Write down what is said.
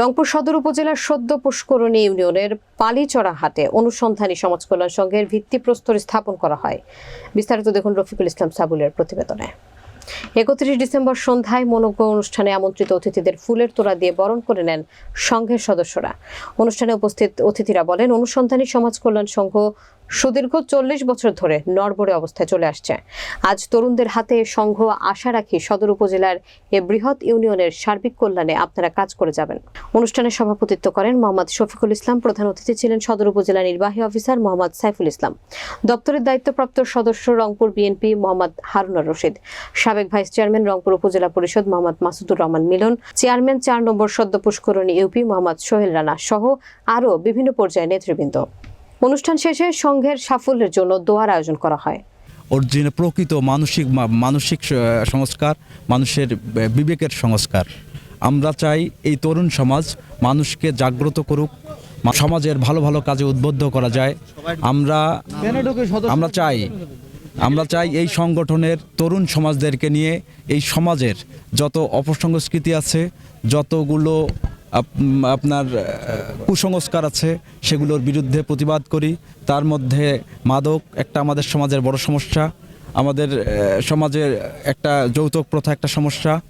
রংপুর সদর উপজেলার সদ্য পুষ্করণী ইউনিয়নের পালিচড়া হাটে অনুসন্ধানী সমাজ কল্যাণ সংঘের ভিত্তিপ্রস্তর স্থাপন করা হয়। বিস্তারিত দেখুন রফিকুল ইসলাম সাবুলের প্রতিবেদনে। একত্রিশ ডিসেম্বর সন্ধ্যায় মনোজ্ঞ অনুষ্ঠানে আমন্ত্রিত অতিথিদের ফুলের তোড়া দিয়ে বরণ করে নেন সংঘের সদস্যরা। অনুষ্ঠানে উপস্থিত অতিথিরা বলেন, অনুসন্ধানী সমাজ কল্যাণ সংঘ সুদীর্ঘ চল্লিশ বছর ধরে নড়বড়ে অবস্থায় চলে আসছে। আজ তরুণদের হাতে সংঘ আশা রাখি সদর উপজেলার এ বৃহৎ ইউনিয়নের সার্বিক কল্যাণে আপনারা কাজ করে যাবেন। অনুষ্ঠানে সভাপতিত্ব করেন মোহাম্মদ শফিকুল ইসলাম, প্রধান অতিথি ছিলেন সদর উপজেলা নির্বাহী অফিসার মোহাম্মদ সাইফুল ইসলাম। দপ্তরের দায়িত্বপ্রাপ্ত সদস্য রংপুর বিএনপি মোহাম্মদ হারুনার রশিদ। সাবেক ভাইস চেয়ারম্যান রংপুর উপজেলা পরিষদ মোহাম্মদ মাসুদুর রহমান মিলন। চেয়ারম্যান চার নম্বর সদ্য পুষ্করণী ইউপি মোহাম্মদ সোহেল রানা সহ আরও বিভিন্ন পর্যায়ে নেতৃবৃন্দ। অনুষ্ঠান শেষে সংঘের সাফল্যের জন্য দোয়ার আয়োজন করা হয়। অরিজিনাল প্রকৃত মানসিক মানসিক সংস্কার, মানুষের বিবেকের সংস্কার। আমরা চাই এই তরুণ সমাজ মানুষকে জাগ্রত করুক সমাজের ভালো ভালো কাজে উদ্বুদ্ধ করা যায়। আমরা আমরা চাই আমরা চাই এই সংগঠনের তরুণ সমাজদেরকে নিয়ে এই সমাজের যত অপসংস্কৃতি আছে, যতগুলো আপনার কুসংস্কার আছে, সেগুলোর বিরুদ্ধে প্রতিবাদ করি। তার মধ্যে মাদক একটা আমাদের সমাজের বড় সমস্যা। আমাদের সমাজের একটা যৌতুক প্রথা একটা সমস্যা।